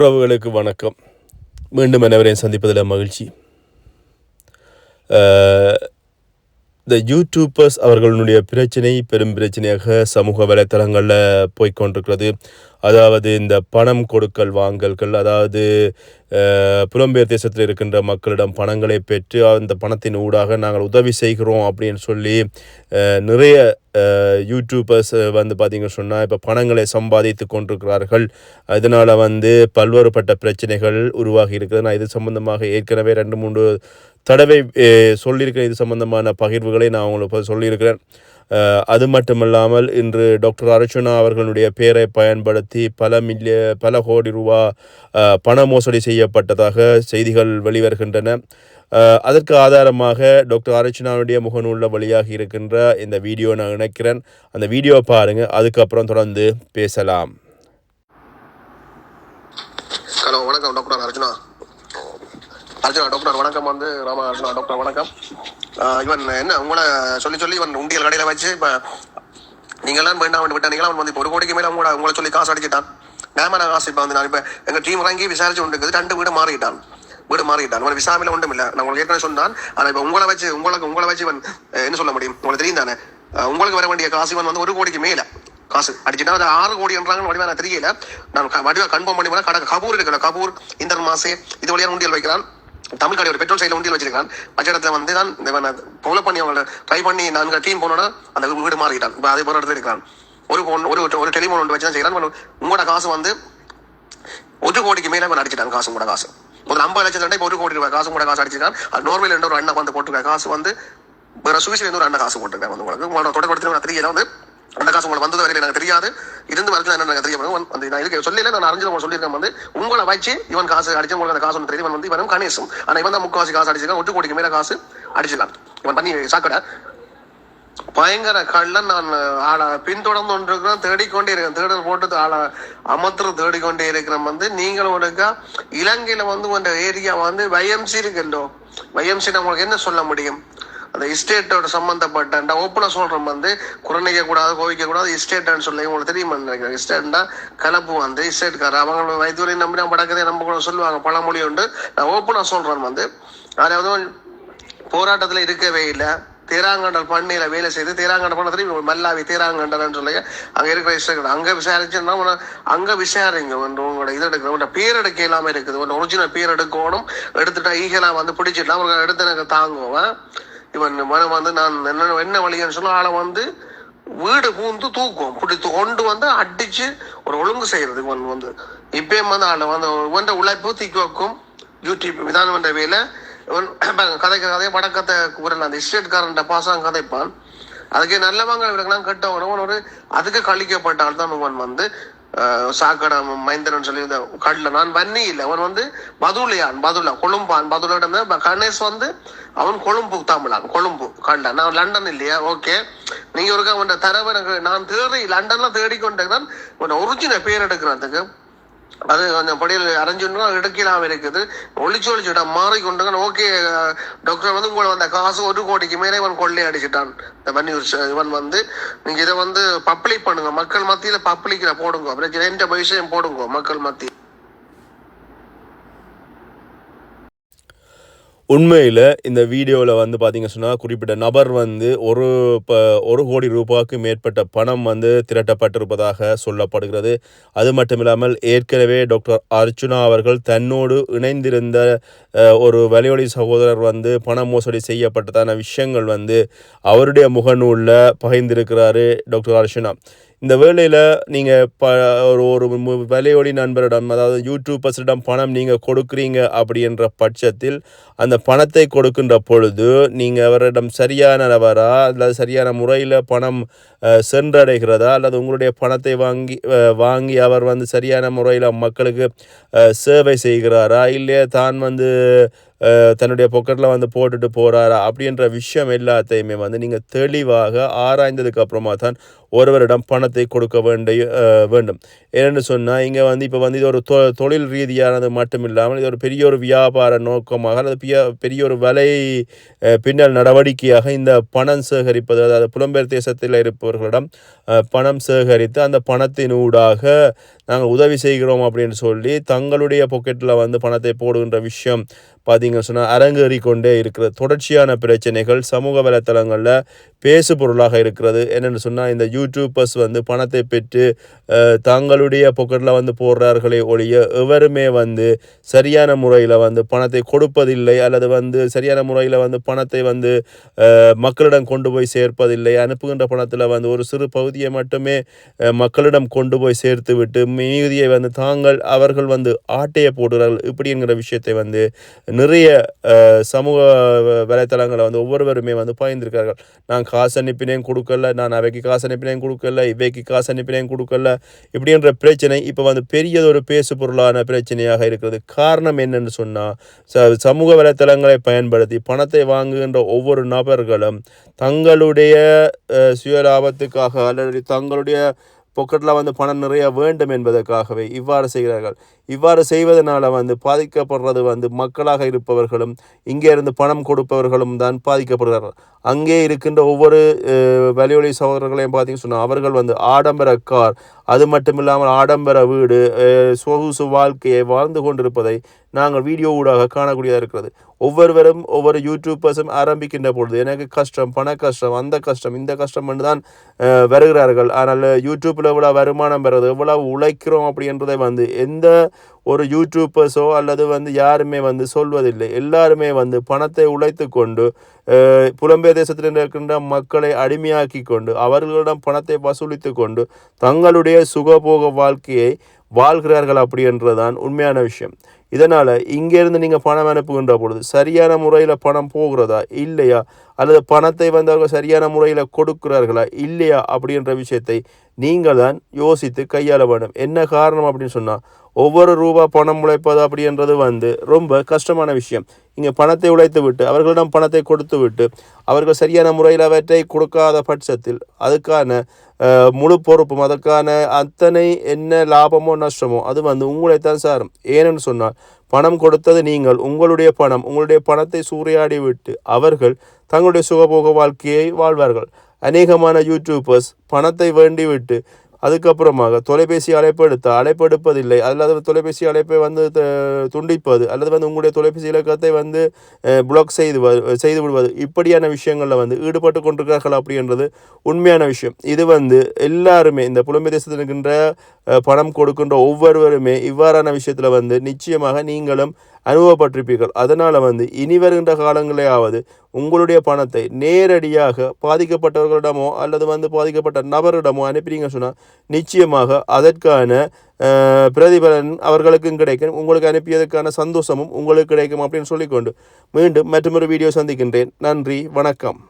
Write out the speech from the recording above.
உறவுகளுக்கு வணக்கம். மீண்டும் அனைவரையும் சந்திப்பதில் மகிழ்ச்சி. இந்த யூடியூபர்ஸ் அவர்களுடைய பிரச்சனை பெரும் பிரச்சனையாக சமூக வலைத்தளங்களில் போய்கொண்டிருக்கிறது அதாவது இந்த பணம் கொடுக்கல் வாங்கல்கள் அதாவது புலம்பெயர் தேசத்தில் இருக்கின்ற மக்களிடம் பணங்களை பெற்று அந்த பணத்தின் ஊடாக நாங்கள் உதவி செய்கிறோம் அப்படின்னு சொல்லி நிறைய யூடியூபர்ஸ் வந்து பார்த்தீங்கன்னு சொன்னால் இப்போ பணங்களை சம்பாதித்து கொண்டிருக்கிறார்கள். அதனால் வந்து பல்வேறுபட்ட பிரச்சனைகள் உருவாகி இருக்கிறது நான் இது சம்பந்தமாக ஏற்கனவே ரெண்டு மூன்று தடவை சொல்லியிருக்கிற சொல்லியிருக்கிறேன் இது சம்பந்தமான பகிர்வுகளை நான் உங்களுக்கு சொல்லியிருக்கிறேன். அது மட்டுமல்லாமல் இன்று டாக்டர் அர்ச்சுனா அவர்களுடைய பெயரை பயன்படுத்தி பல மில்லிய பல கோடி ரூபா பண மோசடி செய்யப்பட்டதாக செய்திகள் வெளிவருகின்றன. அதற்கு ஆதாரமாக டாக்டர் அர்ச்சுனாவுடைய முகநூலில் வழியாக இருக்கின்ற இந்த வீடியோ நான் இணைக்கிறேன். அந்த வீடியோவை பாருங்கள் அதுக்கப்புறம் தொடர்ந்து பேசலாம். ஹலோ வணக்கம் டாக்டர் அர்ஜுனா. அர்ஜுனா டாக்டர் வணக்கம் வந்து ராமா அர்ஜுனா டாக்டர் வணக்கம். இவன் என்ன உங்களை சொல்லி சொல்லி இவன் உண்டியல் கடையில வச்சு இப்ப நீங்களாம் வேண்டாம் வேண்டாம் விட்டானீங்களா அவன் வந்து ஒரு கோடிக்கு மேல உங்களை உங்களை சொல்லி காசு அடிச்சிட்டான். நேமன காசு இப்போ வந்து நான் இப்போ எங்க டீம் இறங்கி விசாரிச்சு கொண்டு ரெண்டு வீடு மாறிட்டான். வீடு மாறிட்டான். அவன் விசாமில ஒன்றும் இல்லை. நான் உங்களுக்கு ஏற்கனவே சொன்னான். ஆனால் இப்போ உங்களை வச்சு உங்களுக்கு உங்களை வச்சு இவன் என்ன சொல்ல முடியும்? உங்களுக்கு தெரியும் தானே? உங்களுக்கு வர வேண்டிய காசு இவன் வந்து ஒரு கோடிக்கு மேலே காசு அடிச்சுட்டா அது ஆறு கோடி என்றாங்கன்னு வடிவா நான் தெரியல. நான் வடிவா கன்ஃபார்ம் பண்ணி போனா கடை கபூர் இருக்கிற கபூர் இந்த மாசே இது வழியாக உண்டியல் வைக்கிறான். தமிழ் கடை ஒரு பெட்ரோல் சைடில் உண்டியில் வச்சிருக்கான் வச்ச இடத்துல வந்து தான் ஃபாலோ பண்ணி அவங்கள ட்ரை பண்ணி நாங்கள் டீம் போனோன்னா அந்த வீடு மாறிட்டான். இப்போ அதே போல இடத்துல இருக்கிறான். ஒரு phone- ஒரு ஒரு டெலிஃபோன் ஒன்று வச்சு தான் செய்கிறான் உங்களோட காசு வந்து ஒரு கோடிக்கு மேலே அவன் அடிச்சிட்டான் காசு கூட காசு. முதல்ல ஐம்பது லட்சம் தண்டை இப்போ ஒரு கோடி ரூபாய் காசு கூட காசு அடிச்சிருக்கான். அது நோர்வேல இருந்து ஒரு அண்ணன் வந்து போட்டுருக்க காசு வந்து வேற சுவிசில இருந்து ஒரு அண்ணன் காசு போட்டுருக்கேன் வந்து உங்களுக்கு. உங்களோட தொடர்படுத்தி நான் தெரியல. வந்து அந்த காசு உங்களுக்கு வந்தது வரையில் எனக்கு தெரியாது. இருந்து வரைக்கும் என்ன எனக்கு தெரிய வந்து நான் இதுக்கு சொல்லல நான் அறிஞ்சு உங்களுக்கு சொல்லியிருக்கேன் வந்து உங்களை வச்சு இவன் காசு அடிச்சு உங்களுக்கு அந்த காசு ஒன்று தெரியும் இவன் வந்து இவனும் கணேசும் ஆனால் இவன் தான் முக்காவாசி காசு அடிச்சிருக்கான். ஒட்டு கோடிக்கு மேல காசு அடிச்சிடலாம் இவன் பண்ணி சாக்கடை. பயங்கர கள்ளன் நான் ஆளை பின்தொடர்ந்து கொண்டிருக்கிறேன் தேடிக்கொண்டே இருக்கேன் தேடல் போட்டு ஆளை அமர்த்து தேடிக்கொண்டே இருக்கிறேன் வந்து நீங்களும் இருக்கா இலங்கையில வந்து உங்க ஏரியா வந்து வயம்சி இருக்குல்லோ வயம்சி உங்களுக்கு என்ன சொல்ல முடியும்? அந்த எஸ்டேட்டோட சம்பந்தப்பட்ட ஓப்பனாக சொல்கிறோம் வந்து குறைநிக்க கூடாது கோவிக்க கூடாது எஸ்டேட்னு சொல்லி உங்களுக்கு தெரியுமா நினைக்கிறேன். எஸ்டேட்னா கலப்பு வந்து எஸ்டேட்கார அவங்க வைத்தியரை நம்பி நம்ம படக்கதை நம்ம கூட சொல்லுவாங்க பழமொழி உண்டு. நான் ஓப்பனாக சொல்கிறேன் வந்து அதாவது போராட்டத்தில் இருக்கவே இல்லை. தேராங்கண்டல் பண்ணையில வேலை செய்து தேராங்கண்டல் பண்ண தெரியும்? மல்லாவி தேராங்கண்டல்னு சொல்லி அங்க இருக்கிற இஷ்டம் அங்க விசாரிச்சுன்னா உன- அங்க விசாரிங்க உங்களோட இது எடுக்கிற உங்களோட பேர் எடுக்க இல்லாம இருக்குது. உன் ஒரிஜினல் பேர் எடுக்கணும் எடுத்துட்டா ஈகலா வந்து பிடிச்சிடலாம். ஒரு எடுத்து எனக்கு தாங்குவேன். இவன் மனம் வந்து நான் என்ன என்ன வழின்னு சொல்ல ஆளை வந்து வீடு பூந்து தூக்கும் பிடித்து கொண்டு வந்து அடிச்சு ஒரு ஒழுங்கு செய்யறது இவன் வந்து. இப்பயும் வந்து ஆளை வந்து இவன் உழைப்பு தீக்கி வைக்கும். யூடியூப் விதானம் என்ற வேலை இவன் கதைக்க கதையை வடக்கத்தை கூறல அந்த இஸ்டேட்காரன் பாசாங்க கதைப்பான். அதுக்கு நல்லவங்க இவனுக்கெல்லாம் கட்ட இவன் ஒரு அதுக்கு கழிக்கப்பட்டால் தான் இவன் வந்து. சாக்கடை மைந்தரன் சொல்லி இந்த கடல நான் வன்னி இல்லை. அவன் வந்து பதுலையான் பதுலா கொழும்பான் பதுளிடம் கணேஷ் வந்து அவன் கொழும்பு தமிழான் கொழும்பு கடல நான் லண்டன் இல்லையா? ஓகே. நீங்க ஒரு அவன் தரவு எனக்கு நான் தேடி லண்டன்ல தேடிக்கொண்டேன் உன் ஒரிஜினல் பேர் எடுக்கிறதுக்கு. அது கொஞ்சம் படியில் அரைஞ்சுன்னா எடுக்கலாம் இருக்குது. ஒளிச்சு ஒளிச்சுட்டா மாறிக்கொண்டு ஓகே டாக்டர் வந்து உங்களை வந்த காசு ஒரு கோடிக்கு மேலே இவன் கொள்ளை அடிச்சுட்டான். இந்த பன்னியூர் இவன் வந்து நீங்கள் இதை வந்து பப்ளிக் பண்ணுங்க. மக்கள் மத்தியில் பப்ளிக்கில் போடுங்க. பிரச்சனை எந்த விஷயம் போடுங்க மக்கள் மத்தியில். உண்மையில் இந்த வீடியோவில் வந்து பார்த்தீங்க சொன்னால் குறிப்பிட்ட நபர் வந்து ஒரு ப ஒரு கோடி ரூபாய்க்கு மேற்பட்ட பணம் வந்து திரட்டப்பட்டிருப்பதாக சொல்லப்படுகிறது. அது மட்டும் இல்லாமல் ஏற்கனவே டாக்டர் அர்ச்சுனா அவர்கள் தன்னோடு இணைந்திருந்த ஒரு வலியொலி சகோதரர் வந்து பண மோசடி செய்யப்பட்டதான விஷயங்கள் வந்து அவருடைய முகநூலில் பகிர்ந்திருக்கிறாரு டாக்டர் அர்ச்சுனா இந்த வேலையில் நீங்கள் ப ஒரு ஒரு வேலையோடி நண்பரிடம் அதாவது யூடியூபர்ஸிடம் பணம் நீங்கள் கொடுக்குறீங்க அப்படின்ற பட்சத்தில் அந்த பணத்தை கொடுக்கின்ற பொழுது நீங்கள் அவரிடம் சரியானவரா அல்லது சரியான முறையில் பணம் சென்றடைகிறதா அல்லது உங்களுடைய பணத்தை வாங்கி வாங்கி அவர் வந்து சரியான முறையில் மக்களுக்கு சேவை செய்கிறாரா இல்லையா தான் வந்து தன்னுடைய பொக்கெட்டில் வந்து போட்டுட்டு போகிறாரா அப்படின்ற விஷயம் எல்லாத்தையுமே வந்து நீங்கள் தெளிவாக ஆராய்ந்ததுக்கு அப்புறமா தான் ஒருவரிடம் பணத்தை கொடுக்க வேண்டிய வேண்டும். ஏன்னு சொன்னால் இங்கே வந்து இப்போ வந்து இது ஒரு தொ தொழில் ரீதியானது மட்டும் இல்லாமல் இது ஒரு பெரிய ஒரு வியாபார நோக்கமாக அல்லது பெரிய பெரிய ஒரு வலை பின்னல் நடவடிக்கையாக இந்த பணம் சேகரிப்பது அதாவது புலம்பெயர் தேசத்தில் இருப்பவர்களிடம் பணம் சேகரித்து அந்த பணத்தினூடாக நாங்கள் உதவி செய்கிறோம் அப்படின்னு சொல்லி தங்களுடைய பொக்கெட்டில் வந்து பணத்தை போடுகின்ற விஷயம் பார்த்தீங்கன்னு சொன்னால் அரங்கேறி கொண்டே இருக்கிற தொடர்ச்சியான பிரச்சனைகள் சமூக வலைத்தளங்களில் பேசு பொருளாக இருக்கிறது. என்னென்னு சொன்னால் இந்த யூடியூபர்ஸ் வந்து பணத்தை பெற்று தங்களுடைய பொக்கெட்டில் வந்து போடுறார்களே ஒழிய எவருமே வந்து சரியான முறையில் வந்து பணத்தை கொடுப்பதில்லை அல்லது வந்து சரியான முறையில் வந்து பணத்தை வந்து மக்களிடம் கொண்டு போய் சேர்ப்பதில்லை. அனுப்புகின்ற பணத்தில் வந்து ஒரு சிறு பகுதியை மட்டுமே மக்களிடம் கொண்டு போய் சேர்த்து விட்டு மீதியை வந்து தாங்கள் அவர்கள் வந்து ஆட்டையை போடுகிறார்கள். இப்படிங்கிற விஷயத்தை வந்து நிறைய சமூக வலைத்தளங்களை வந்து ஒவ்வொருவருமே வந்து பாய்ந்திருக்கார்கள். நான் காசு அனுப்பினேன் கொடுக்கல. நான் அவைக்கு காசு அனுப்பினேன் கொடுக்கல. இவைக்கு காசு அனுப்பினேன் கொடுக்கல. இப்படின்ற பிரச்சனை இப்போ வந்து பெரியதொரு பேசு பொருளான பிரச்சனையாக இருக்கிறது. காரணம் என்னென்னு சொன்னால் ச சமூக வலைத்தளங்களை பயன்படுத்தி பணத்தை வாங்குகின்ற ஒவ்வொரு நபர்களும் தங்களுடைய சுய லாபத்துக்காக அல்லது தங்களுடைய பொக்கெட்டில் வந்து பணம் நிறைய வேண்டும் என்பதற்காகவே இவ்வாறு செய்கிறார்கள். இவ்வாறு செய்வதனால் வந்து பாதிக்கப்படுறது வந்து மக்களாக இருப்பவர்களும் இங்கே இருந்து பணம் கொடுப்பவர்களும் தான் பாதிக்கப்படுகிறார்கள். அங்கே இருக்கின்ற ஒவ்வொரு வலியொலி சகோதரர்களையும் பார்த்தீங்கன்னு சொன்னால் அவர்கள் வந்து ஆடம்பர கார் அது மட்டும் இல்லாமல் ஆடம்பர வீடு சொகுசு வாழ்க்கையை வாழ்ந்து கொண்டிருப்பதை நாங்கள் வீடியோ ஊடாக காணக்கூடியதாக இருக்கிறது. ஒவ்வொருவரும் ஒவ்வொரு யூடியூபர்ஸும் ஆரம்பிக்கின்ற பொழுது எனக்கு கஷ்டம் பண கஷ்டம் அந்த கஷ்டம் இந்த கஷ்டம் என்று தான் வருகிறார்கள். ஆனால் யூடியூப்பில் எவ்வளோ வருமானம் பெறுறது எவ்வளோ உழைக்கிறோம் அப்படின்றதை வந்து எந்த ஒரு யூடியூபர்ஸோ அல்லது வந்து யாருமே வந்து சொல்வதில்லை. எல்லாருமே வந்து பணத்தை உழைத்து கொண்டு புலம்பெயர் தேசத்தில் இருக்கின்ற மக்களை அடிமையாக்கி கொண்டு அவர்களிடம் பணத்தை வசூலித்து கொண்டு தங்களுடைய சுகபோக வாழ்க்கையை வாழ்கிறார்கள் அப்படின்றதான் உண்மையான விஷயம். இதனால் இங்கேருந்து நீங்கள் பணம் அனுப்புகின்ற பொழுது சரியான முறையில் பணம் போகிறதா? இல்லையா? அல்லது பணத்தை வந்தவர்கள் சரியான முறையில் கொடுக்கிறார்களா? இல்லையா? அப்படின்ற விஷயத்தை நீங்கள் தான் யோசித்து கையாள வேண்டும். என்ன காரணம் அப்படின்னு சொன்னால் ஒவ்வொரு ரூபா பணம் உழைப்பது அப்படின்றது வந்து ரொம்ப கஷ்டமான விஷயம். இங்கே பணத்தை உழைத்து விட்டு அவர்களிடம் பணத்தை கொடுத்து விட்டு அவர்கள் சரியான முறையில் அவற்றை கொடுக்காத பட்சத்தில் அதுக்கான முழு பொறுப்பும் அதற்கான அத்தனை என்ன லாபமோ நஷ்டமோ அது வந்து உங்களைத்தான் சாரும். ஏனென்னு சொன்னால் பணம் கொடுத்தது நீங்கள் உங்களுடைய பணம் உங்களுடைய பணத்தை சூறையாடி விட்டு அவர்கள் தங்களுடைய சுகபோக வாழ்க்கையை வாழ்வார்கள். அநேகமான யூடியூபர்ஸ் பணத்தை வேண்டிவிட்டு அதுக்கப்புறமாக தொலைபேசி அழைப்பு எடுத்தால் அழைப்பு எடுப்பதில்லை. அல்லது தொலைபேசி அழைப்பை வந்து துண்டிப்பது அல்லது வந்து உங்களுடைய தொலைபேசி இலக்கத்தை வந்து பிளாக் செய்து செய்து விடுவது இப்படியான விஷயங்களில் வந்து ஈடுபட்டு கொண்டிருக்கிறார்கள் அப்படின்றது உண்மையான விஷயம். இது வந்து எல்லாருமே இந்த புலம்பெயர் தேசத்தில் இருக்கின்ற பணம் கொடுக்கின்ற ஒவ்வொருவருமே இவ்வாறான விஷயத்தில் வந்து நிச்சயமாக நீங்களும் அனுபவப்பட்டிருப்பீர்கள். அதனால் வந்து இனி வருகின்ற காலங்களையாவது உங்களுடைய பணத்தை நேரடியாக பாதிக்கப்பட்டவர்களிடமோ அல்லது வந்து பாதிக்கப்பட்ட நபரிடமோ அனுப்பினீங்க சொன்னால் நிச்சயமாக அதற்கான பிரதிபலன் அவர்களுக்கும் கிடைக்கும். உங்களுக்கு அனுப்பியதற்கான சந்தோஷமும் உங்களுக்கு கிடைக்கும் அப்படின்னு சொல்லிக்கொண்டு மீண்டும் மற்றொரு வீடியோ சந்திக்கின்றேன். நன்றி வணக்கம்.